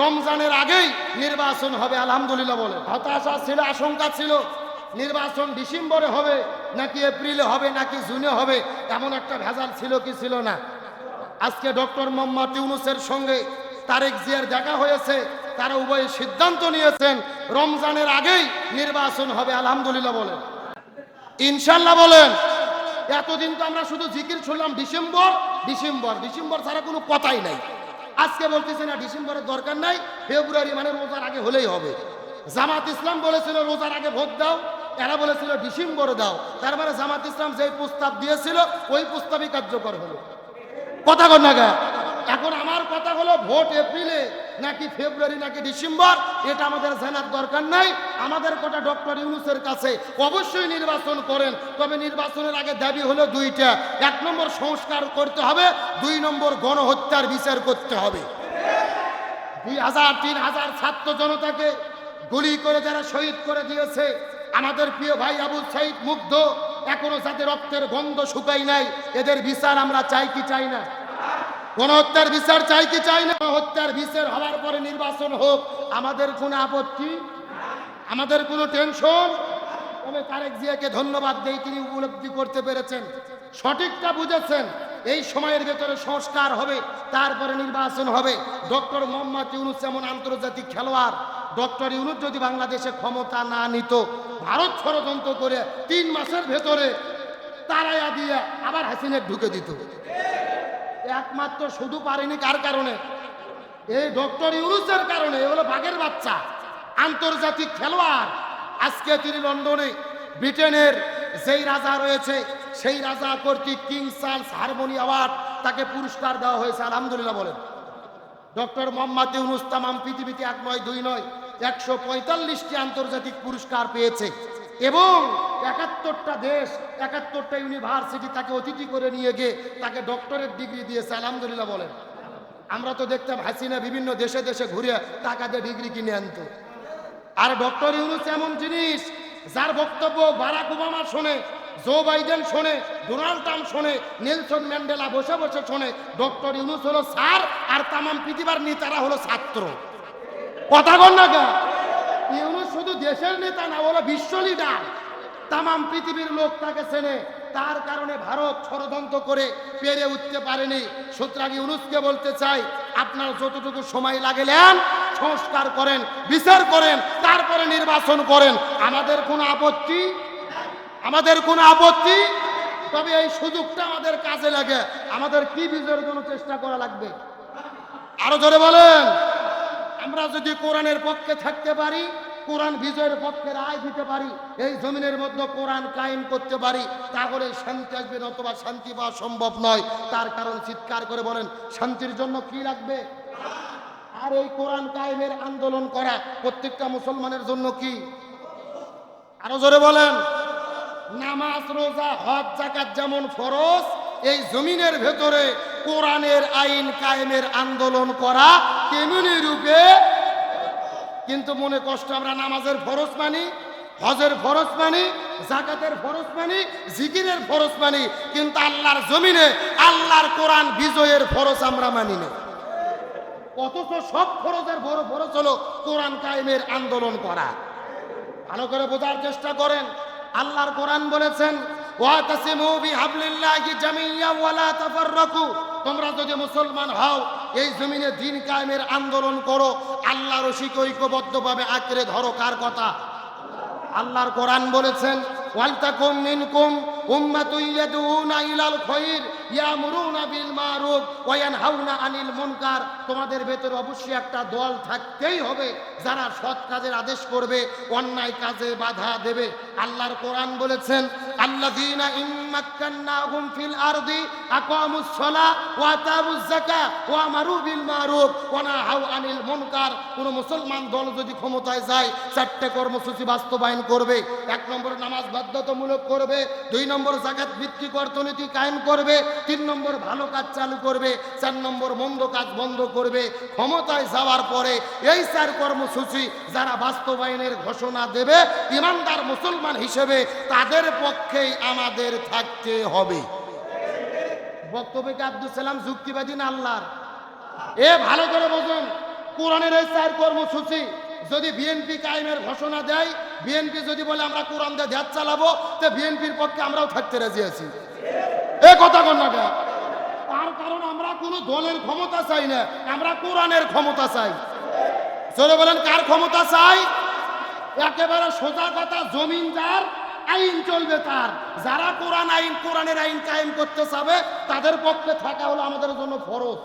রমজানের আগেই নির্বাচন হবে, আলহামদুলিল্লাহ বলে। হতাশা ছিল, আশঙ্কা ছিল, নির্বাচন ডিসেম্বরে হবে, নাকি এপ্রিলে হবে, নাকি জুনে হবে, এমন একটা ভেজাল ছিল কি ছিল না। আজকে ডক্টর মোহাম্মদ ইউনুসের সঙ্গে তারেক জিয়ার দেখা হয়েছে, তারা উভয়ে সিদ্ধান্ত নিয়েছেন, রমজানের আগেই নির্বাচন হবে, আলহামদুলিল্লাহ বলেন ইনশাল্লাহ বলেন, এতদিন তো আমরা শুধু জিকির শুনলাম, ডিসেম্বর ডিসেম্বর ডিসেম্বর ছাড়া কোনো কথাই নাই। আজকে বলতেছে না, ডিসেম্বরের দরকার নাই, ফেব্রুয়ারি মানে রোজার আগে হলেই হবে। জামাত ইসলাম বলেছিল, রোজার আগে ভোট দাও, এরা বলেছিল, ডিসেম্বর দাও। তার মানে জামাত ইসলাম যে প্রস্তাব দিয়েছিল, ওই প্রস্তাবই কার্যকর হলো। কথা গা? এখন আমার কথা হলো ভোট এপ্রিলে নাকি ফেব্রুয়ারি নাকি ডিসেম্বর, এটা আমাদের জানার দরকার নাই। আমাদের কথা ডক্টর ইউনুসের কাছে অবশ্যই নির্বাচন করেন, তবে নির্বাচনের আগে দাবি হলো দুইটা। এক নম্বর সংস্কার করতে হবে, দুই নম্বর গণহত্যার বিচার করতে হবে। দুই হাজার, তিন হাজার ছাত্র জনতাকে গুলি করে যারা শহীদ করে দিয়েছে, আমাদের প্রিয় ভাই আবু সাইদ মুগ্ধ, এখনও যাদের রক্তের গন্ধ শুকাই নাই, এদের বিচার আমরা চাই কি চাই না? গণহত্যার বিচার চাই কি চাই না? হত্যার বিচার হওয়ার পরে নির্বাচন হোক, আমাদের কোনো আপত্তি? আমাদের কোনো টেনশন? তবে তারেক জিয়াকে ধন্যবাদ দেই, তিনি উপলব্ধি করতে পেরেছেন। সঠিকটা বুঝেছেন, এই সময়ের ভেতরে সংস্কার হবে, তারপরে নির্বাচন হবে। ডক্টর মোহাম্মদ ইউনুস এমন আন্তর্জাতিক খেলোয়াড়, ডক্টর ইউনুস যদি বাংলাদেশে ক্ষমতা না নিত, ভারত ষড়যন্ত্র করে তিন মাসের ভেতরে তারাইয়া দিয়ে আবার হাসিনের ঢুকে দিত। একমাত্র শুধু পারেনি কার কারণে? এই ডক্টর ইউনুসের কারণে, এ হলো বাঘের বাচ্চা, আন্তর্জাতিক খেলোয়াড়। আজকে তিনি লন্ডনে, ব্রিটেনের যেই রাজা রয়েছে, সেই রাজা কর্তৃক কিং চার্লস হারমোনি অ্যাওয়ার্ড তাকে পুরস্কার দেওয়া হয়েছে, আলহামদুলিল্লাহ বলেন। ডক্টর মোহাম্মদ ইউনুস তামাম পৃথিবীতে এক নয়, দুই নয়, একশো পঁয়তাল্লিশটি আন্তর্জাতিক পুরস্কার পেয়েছে এবং একাত্তরটা দেশ, একাত্তরটা ইউনিভার্সিটি তাকে অতিথি করে নিয়ে গিয়ে তাকে ডক্টরেট ডিগ্রি দিয়েছে, আলহামদুলিল্লাহ বলেন। আমরা তো দেখতাম হাসিনা বিভিন্ন দেশে দেশে ঘুরে টাকা দিয়ে ডিগ্রি কিনে আনতো। আর ডক্টর ইউনুস এমন জিনিস, যার বক্তব্য বারাক ওবামা শোনে, জো বাইডেন শোনে, ডোনাল্ড ট্রাম্প শোনে, নেলসন ম্যান্ডেলা বসে বসে শোনে ডক্টর ইউনুস হলো স্যার আর তামাম পৃথিবীর নেতারা হলো ছাত্র। কথা কর না ইউনুস শুধু দেশের নেতা না হলো বিশ্ব লিডার তামাম পৃথিবীর লোক তাকে চেনে। তার কারণে ভারত ষড়যন্ত্র করে পেরে উঠতে পারেনি। সুতরাং ইউনুসকে বলতে চাই, আপনার যতটুকু সময় লাগেলেন, সংস্কার করেন, বিচার করেন, তারপরে নির্বাচন করেন। আমাদের কোনো আপত্তি? আমাদের কোনো আপত্তি? তবে এই সুযোগটা আমাদের কাজে লাগে। আমাদের কি বিজয়ের জন্য চেষ্টা করা লাগবে? আরও জোরে বলেন। আমরা যদি কোরআনের পক্ষে থাকতে পারি কোরআন বিজয়ের পক্ষে রায় দিতে পারি, এই জমিনের মধ্যে কোরআন কায়েম করতে পারি, তাহলে শান্তি আসবে নতুবা শান্তি পাওয়া সম্ভব নয়। তার কারণ চিৎকার করে বলেন, শান্তির জন্য কি লাগবে? আর এই কোরআন কায়েমের আন্দোলন করা প্রত্যেকটা মুসলমানের জন্য কি? আরও জোরে বলেন, নামাজ, রোজা, হজ জাকাত যেমন ফরজ, এই জমিনের ভেতরে কোরআনের আইন কায়েমের আন্দোলন করা তেমনি রূপে কিন্তু মনে কষ্ট, আমরা নামাজের ফরজ মানি, হজের ফরজ মানি, জাকাতের ফরজ মানি, জিকিরের ফরজ মানি, কিন্তু আল্লাহর জমিনে, আল্লাহর কোরআন বিজয়ের ফরজ আমরা মানি না। অথচ সব ফরজের বড় ফরজ হলো কোরআন কায়েমের আন্দোলন করা। ভালো করে বোঝার চেষ্টা করেন। আল্লাহর কোরআন বলেছেন তোমরা যদি মুসলমান হও এই জমিনে দিন কায়েমের আন্দোলন করো। আল্লাহর রশিক ঐক্যবদ্ধভাবে আঁকড়ে ধরো কার কথা? আল্লাহর কোরআন বলেছেন ওয়ালতাকুম মিনকুম উম্মাতুন ইয়াদউনা ইলাল খায়র ইয়ামুরুনা বিল মারুফ ওয়া ইয়ানহাউনা আনিল মুনকার। তোমাদের ভেতরে অবশ্যই একটা দল থাকতেই হবে, যারা সৎ কাজের আদেশ করবে, অন্যায় কাজে বাধা দেবে। আল্লাহর কোরআন বলেছেন, আল্লাযীনা ইম্মাক্কান্নাহুম ফিল আরদি আকামুস সালাহ ওয়া আতাবুজ যাকাত ওয়া আমারু বিল মারুফ ওয়া নাহাউ আনিল মুনকার। কোন মুসলমান দল যদি ক্ষমতায় যায়, চারটে কর্মসূচি বাস্তবায়ন করবে, এক নম্বর নামাজ বাধ্যতামূলক করবে, দুই নম্বর জাকাত ভিত্তিক অর্থনীতি কায়েম করবে, তিন নম্বর ভালো কাজ চালু করবে, চার নম্বর মন্দ কাজ বন্ধ করবে। ক্ষমতায় যাওয়ার পরে এই চার কর্মসূচি যারা বাস্তবায়নের ঘোষণা দেবে, ইমানদার মুসলমান হিসেবে তাদের পক্ষেই আমাদের থাকতে হবে। বক্তব্যকে আব্দুল সালাম যুক্তিবাদী না আল্লাহর? এ ভালো করে বোঝুন, কোরআনের এই চার কর্মসূচি যদি বিএনপি কায়েমের ঘোষণা দেয় বিএনপি যদি বলে আমরা কোরআন দিয়ে ধ্যাত চালাবো, তো বিএনপির পক্ষে আমরাও থাকতে রাজি আছি। এ কথা কন্যাটা তার কারণ আমরা কোনো দলের ক্ষমতা চাই না, আমরা কোরআনের ক্ষমতা চাই। চলে বলেন, কার ক্ষমতা চাই? একেবারে সোজা কথা জমিন যার আইন চলবে তার। যারা কোরআন আইন, কোরআনের আইন কায়েম করতে চাবে, তাদের পক্ষে থাকা হলো আমাদের জন্য ফরজ।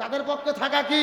তাদের পক্ষে থাকা কি?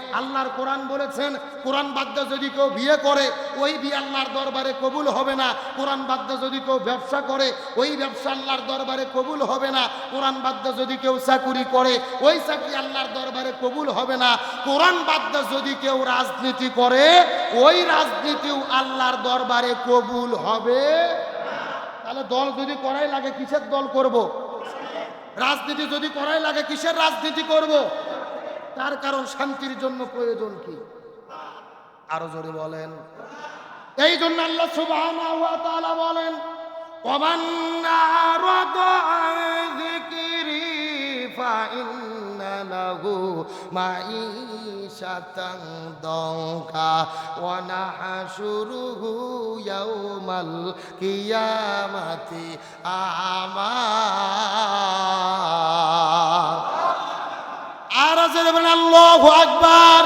আল্লাহর কোরআন বলেছেন, কোরআন বাদ্য যদি কেউ বিয়ে করে, ওই বিয়ে আল্লাহর দরবারে কবুল হবে না কোরআন বাদ্য যদি কেউ ব্যবসা করে, ওই ব্যবসা আল্লাহর দরবারে কবুল হবে না কোরআন বাদ্য যদি কেউ চাকুরি করে, ওই চাকরি আল্লাহর দরবারে কবুল হবে না কোরআন বাদ্য যদি কেউ রাজনীতি করে, ওই রাজনীতিও আল্লাহর দরবারে কবুল হবে তাহলে দল যদি করাই লাগে, কিসের দল করব। রাজনীতি যদি করাই লাগে, কিসের রাজনীতি করব। তার কারণ শান্তির জন্য প্রয়োজন কি? আরও জোরে বলেন। এই জন্য আল্লাহ তাআলা বলেন ওমান আরাদ আছে বলেন আল্লাহু আকবার।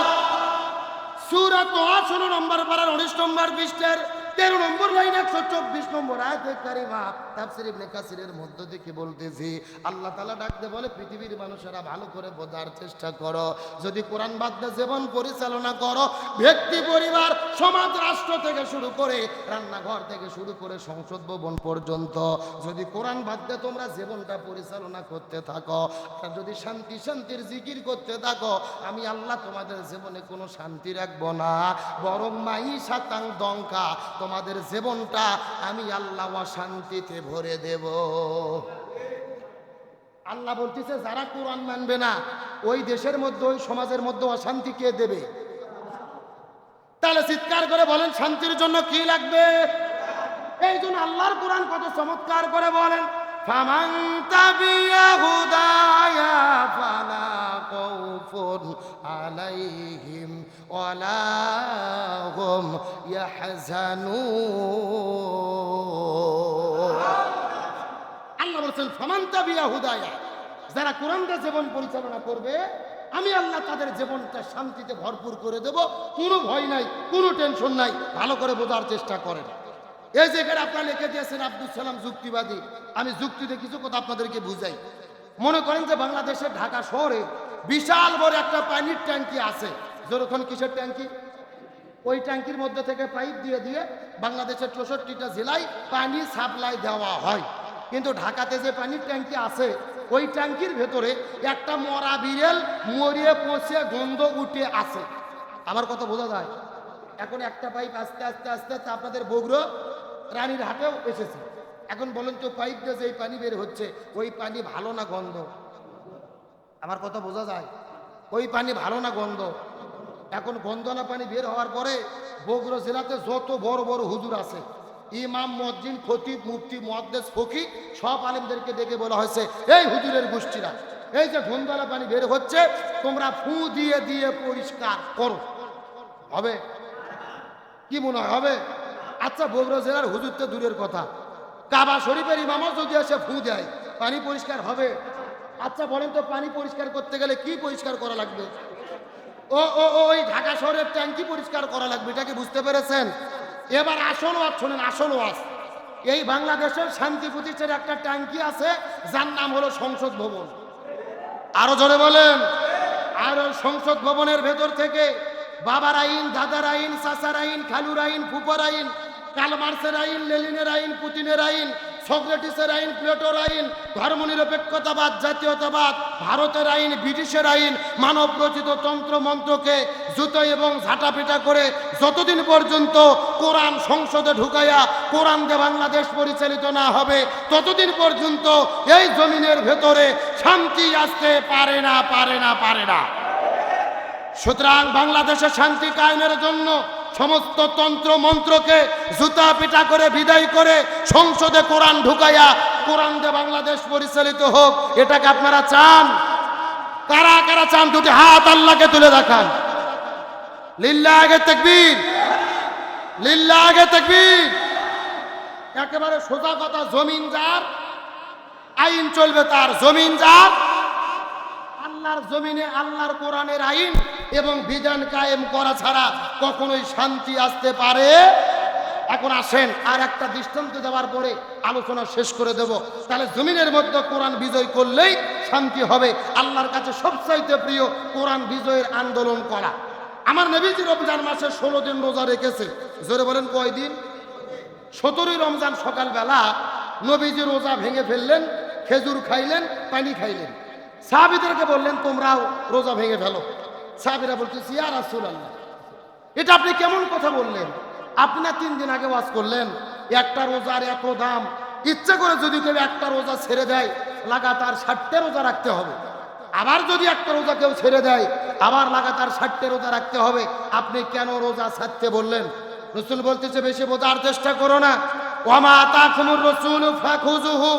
সুরাত ষোলো নম্বর পারার উনিশ নম্বর পৃষ্ঠের তেরো নম্বর লাইন, একশো চব্বিশ নম্বর আয়াতে কারিমা। তাফসির ইবনে কাসিরের মধ্য থেকে বলতেছি, আল্লাহ তাআলা ডাকতে বলে, পৃথিবীর মানুষেরা ভালো করে বোঝার চেষ্টা করো। যদি কোরআন বাদ্য জীবন পরিচালনা করো, ব্যক্তি, পরিবার, সমাজ, রাষ্ট্র থেকে শুরু করে, রান্নাঘর থেকে শুরু করে সংসদ ভবন পর্যন্ত, যদি কোরআন বাদ্যে তোমরা জীবনটা পরিচালনা করতে থাকো, আর যদি শান্তি, শান্তির জিকির করতে থাকো, আমি আল্লাহ তোমাদের জীবনে কোনো শান্তি রাখব না। বরং মাই সাতাং দঙ্কা তোমাদের জীবনটা আমি আল্লাহ শান্তিতে ভরে দেব। আল্লাহ বলতেছে, যারা কোরআন মানবে না, ওই দেশের মধ্যে, ওই সমাজের মধ্যে অশান্তি কে দেবে? তাহলে চিৎকার করে বলেন, শান্তির জন্য কি লাগবে? এই জন্য আল্লাহর কোরআন কত চমৎকার করে বলেন আলাইহিম ওয়ালা হুম ইয়াহজানুন আল্লাহ বলছেন ফামান্তা বিয়া হুদায়া যারা কোরআনটা জীবন পরিচালনা করবে, আমি আল্লাহ তাদের জীবনটা শান্তিতে ভরপুর করে দেব। কোনো ভয় নাই, কোনো টেনশন নাই, ভালো করে বোঝার চেষ্টা করেন। এই জায়গায় আপনারা লিখে দিয়েছেন আব্দুল সালাম যুক্তিবাদী, আমি যুক্তিতে কিছু কথা আপনাদেরকে বুঝাই। মনে করেন যে বাংলাদেশের ঢাকা শহরে বিশাল বড় একটা পানির ট্যাঙ্কি আছে। যেরকম কিসের ট্যাঙ্কি? ওই ট্যাঙ্কির মধ্যে থেকে পাইপ দিয়ে দিয়ে বাংলাদেশের চৌষট্টিটা জেলায় পানি সাপ্লাই দেওয়া হয়। কিন্তু ঢাকাতে যে পানির ট্যাঙ্কি আছে, ওই ট্যাঙ্কির ভেতরে একটা মরা বিড়েল মরিয়ে পচে গন্ধ উঠে আছে। আমার কথা বোঝা যায়? এখন একটা পাইপ আস্তে আস্তে আস্তে আস্তে আপনাদের বগুড়ো রানীর হাটেও এসেছে। এখন বলেন তো, পাইপ দিয়ে যে পানি বের হচ্ছে, ওই পানি ভালো না গন্ধ? আমার কথা বোঝা যায়? ওই পানি ভালো না গন্ধ? এখন গন্ধনা পানি বের হওয়ার পরে বগুড়া জেলাতে যত বড় বড় হুজুর আছে, ইমাম, মসজিদ, খতিব, মুফতি মহাদ্দেশ ফকি সব আলেমদেরকে ডেকে বলা হয়েছে, এই হুজুরের গোষ্ঠীরা, এই যে গন্ধনা পানি বের হচ্ছে, তোমরা ফু দিয়ে দিয়ে পরিষ্কার করো। হবে? কি মনে হয়, হবে? আচ্ছা বগুড়া জেলার হুজুর তো দূরের কথা। কাবা শরীফের ইমামও যদি এসে ফু দেয়, পানি পরিষ্কার হবে? আচ্ছা বলেন তো পানি পরিষ্কার করতে গেলে কি পরিষ্কার করা লাগবে? ও ও ওই ঢাকা শহরের ট্যাঙ্কি পরিষ্কার করা লাগবে, এটা কি বুঝতে পেরেছেন? এবার আসল ওয়াজ শোনেন, আসল ওয়াজ। এই বাংলাদেশের শান্তি প্রতিষ্ঠার একটা ট্যাঙ্কি আছে, যার নাম হলো সংসদ ভবন। আরও জোরে বলেন। আর সংসদ ভবনের ভেতর থেকে বাবার আইন, দাদার আইন, চাচার আইন, খালুর আইন ফুপর আইন, কালমার্সের আইন, লেলিনের আইন, পুতিনের আইন সক্রেটিসের আইন, প্লেটোর আইন, ধর্মনিরপেক্ষতাবাদ, জাতীয়তাবাদ, ভারতের আইন, ব্রিটিশের আইন মানব রচিত তন্ত্র মন্ত্রকে জুতো এবং ঝাঁটাপিটা করে যতদিন পর্যন্ত কোরআন সংসদে ঢুকাইয়া কোরআন দিয়ে বাংলাদেশ পরিচালিত না হবে, ততদিন পর্যন্ত এই জমিনের ভেতরে শান্তি আসতে পারে না পারে না পারে না। সুতরাং বাংলাদেশে শান্তি কায়েমের জন্য সমস্ত তন্ত্র মন্ত্রকে জুতা পিটা করে বিদায় করে সংসদে কোরআন ঢুকাইয়া কোরআন দিয়ে বাংলাদেশ পরিচালিত হোক, এটাকে আপনারা চান? কারা কারা চান? দুটি হাত আল্লাহকে তুলে দেখান। লিল্লা আগে তেকবীর। লিল্লা আগে তেকবীর। একেবারে সোজা কথা, জমিন যার, আইন চলবে তার, জমিন যার। আল্লাহর জমিনে আল্লাহর কোরআনের আইন এবং বিধান কায়েম করা ছাড়া কখনোই শান্তি আসতে পারে। এখন আসেন, আর একটা দৃষ্টান্ত দেওয়ার পরে আলোচনা শেষ করে দেব। তাহলে জমিনের মধ্যে কোরআন বিজয় করলেই শান্তি হবে। আল্লাহর কাছে সবচাইতে প্রিয় কোরআন বিজয়ের আন্দোলন করা। আমার নবীজি রমজান মাসে ষোলো দিন রোজা রেখেছে জোরে বলেন কয়দিন সতেরোই রমজান সকালবেলা নবীজি রোজা ভেঙে ফেললেন, খেজুর খাইলেন, পানি খাইলেন। সাহাবিদেরকে বললেন, তোমরাও রোজা ভেঙে ফেলো। সাহাবিরা বলতেছি আর রাসুল আল্লাহ এটা আপনি কেমন কথা বললেন? আপনি তিন দিন আগে ওয়াজ করলেন, একটা রোজার এত দাম। ইচ্ছে করে যদি কেউ একটা রোজা ছেড়ে দেয়, লাগাতার ষাটটা রোজা রাখতে হবে। আবার যদি একটা রোজা কেউ ছেড়ে দেয়, আবার লাগাতার ষাটটা রোজা রাখতে হবে। আপনি কেন রোজা ছাড়তে বললেন? রসুল বলতেছে, বেশি বোঝার চেষ্টা করো না। ওয়ামা তাকুমুর রসুল ফাখুজুহু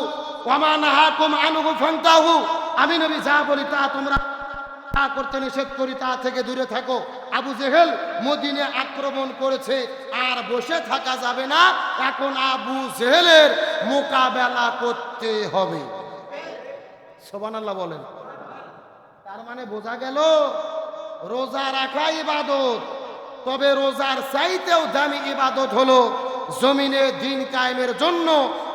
ওয়ামা নাহাকুম আনহু ফান্তাহু। আমি নবী যা বলি তা তোমরা তা করতে নিষেধ করি তা থেকে দূরে থাকো। আবু জেহেল মদিনে আক্রমণ করেছে, আর বসে থাকা যাবে না। এখন আবু জেহেলের মোকাবেলা করতে হবে। সোবানাল্লাহ বলেন। তার মানে বোঝা গেল, রোজা রাখা ইবাদত, তবে রোজার চাইতেও দামি ইবাদত হলো জমিনে দিন কায়েমের জন্য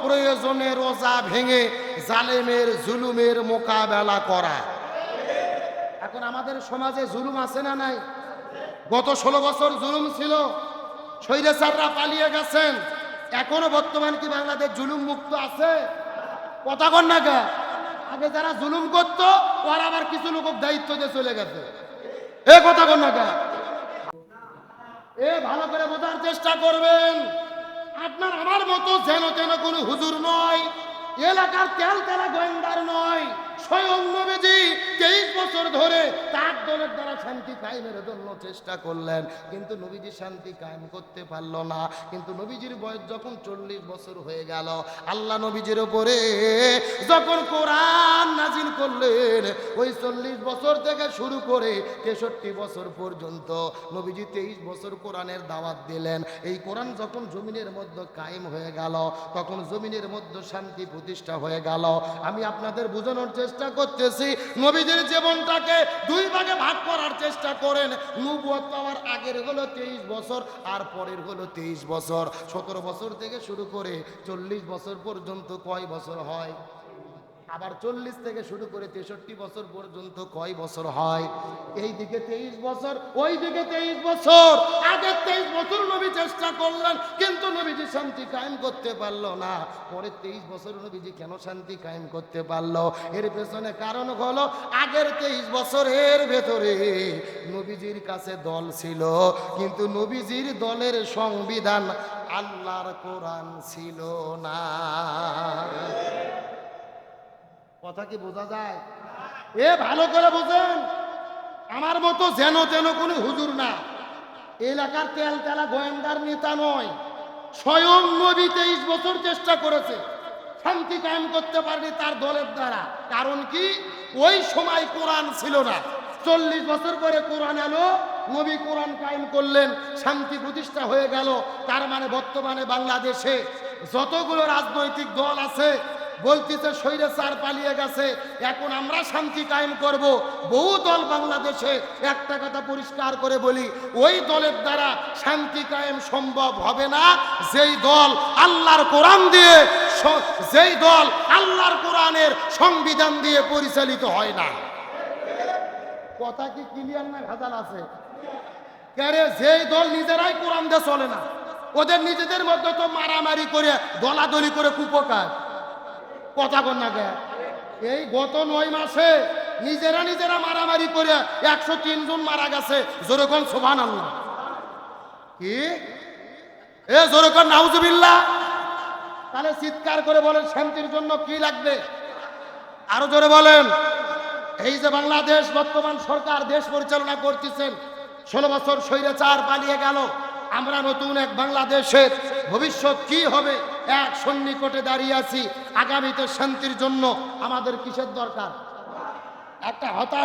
প্রয়োজনে রোজা ভেঙে জালেমের জুলুমের মোকাবেলা করা। এখন আমাদের সমাজে জুলুম আছে না নাই? গত ষোলো বছর জুলুম ছিল স্বৈরাচাররা পালিয়ে গেছেন। এখনও বর্তমান কি বাংলাদেশ জুলুম মুক্ত আছে? কথা কন না গা। আগে যারা জুলুম করত, ওরা আবার কিছু লোক দায়িত্ব দিয়ে চলে গেছে। এ কথা কন না গা। এ ভালো করে বোঝার চেষ্টা করবেন। আপনার আমার মতো যেন তেন কোনো হুজুর নয়। এলাকার তেল তেলা গোয়েন্দার নয়। স্বয়ং তেইশ বছর ধরে তার দলের দ্বারা শান্তি চেষ্টা করলেন। কিন্তু নবীজি শান্তি কায়েম করতে পারল না। কিন্তু নবীজির বয়স যখন চল্লিশ বছর হয়ে গেল, আল্লাহ নবীজির ওপরে যখন কোরআন নাজিল করলেন, ওই চল্লিশ বছর থেকে শুরু করে তেষট্টি বছর পর্যন্ত নবীজি তেইশ বছর কোরআনের দাওয়াত দিলেন। এই কোরআন যখন জমিনের মধ্যে কায়েম হয়ে গেল, তখন জমিনের মধ্যে শান্তি প্রতিষ্ঠা হয়ে গেল। আমি আপনাদের বোঝানোর চেষ্টা করতেছি। নবীদের জীবনটাকে দুই ভাগে ভাগ করার চেষ্টা করেন। নুবুয়ত পাওয়ার আগের হলো তেইশ বছর, আর পরের হলো তেইশ বছর। সতেরো বছর থেকে শুরু করে চল্লিশ বছর পর্যন্ত কয় বছর হয়? আবার চল্লিশ থেকে শুরু করে তেষট্টি বছর পর্যন্ত কয় বছর হয়? এই দিকে তেইশ বছর ওই দিকে তেইশ বছর। আগের তেইশ বছর নবী চেষ্টা করলেন, কিন্তু নবীজি শান্তি কায়েম করতে পারল না। পরে তেইশ বছর নবীজি কেন শান্তি কায়েম করতে পারল? এর পেছনে কারণ হলো, আগের তেইশ বছরের ভেতরে নবীজির কাছে দল ছিল, কিন্তু নবীজির দলের সংবিধান আল্লাহর কোরআন ছিল না। কথা কি বোঝা যায়? এ, ভালো করে বোঝেন। আমার মতো যেন তেন কোনো হুজুর না। এলাকার তেল তেলা গোয়েন্দার নেতা নয়, স্বয়ং নবী তেইশ বছর চেষ্টা করেছে। শান্তি কায়েম করতে পারেনি তার দলের দ্বারা। কারণ কি? ওই সময় কোরআন ছিল না। চল্লিশ বছর পরে কোরআন এলো, নবী কোরআন কায়েম করলেন, শান্তি প্রতিষ্ঠা হয়ে গেল। তার মানে বর্তমানে বাংলাদেশে যতগুলো রাজনৈতিক দল আছে বলতেছে শৈরে চার পালিয়ে গেছে, এখন আমরা শান্তি কায়েম করব। বহু দল বাংলাদেশে একটা কথা পরিষ্কার করে বলি, ওই দলের দ্বারা শান্তি কায়েম সম্ভব হবে না। যেই দল আল্লাহর কোরআন দিয়ে যেই দল আল্লাহর কোরআনের সংবিধান দিয়ে পরিচালিত হয় না। কথা কি ক্লিয়ার না ভেজাল আছে? কারে, যেই দল নিজেরাই কোরআন দিয়ে চলে না, ওদের নিজেদের মধ্যে তো মারামারি করে, দলাদলি করে কুপকার। কথা কন না গে এই গত নয় মাসে নিজেরা নিজেরা মারামারি করে একশো তিন জন মারা গেছে। জোরকন শোভান আল্লাহ কি? এ জোরকন নাউজুবিল্লাহ। তাহলে চিৎকার করে বলেন শান্তির জন্য কি লাগবে? আরও জোরে বলেন। এই যে বাংলাদেশ বর্তমান সরকার দেশ পরিচালনা করতেছেন, ষোলো বছর স্বৈরাচার পালিয়ে গেল। আমরা নতুন এক বাংলাদেশের ভবিষ্যৎ কি হবে? এক সন্নিকটে দাঁড়িয়ে আছি। আগামীতে শান্তির জন্য আমাদের কিসের দরকার? একটা হতাশ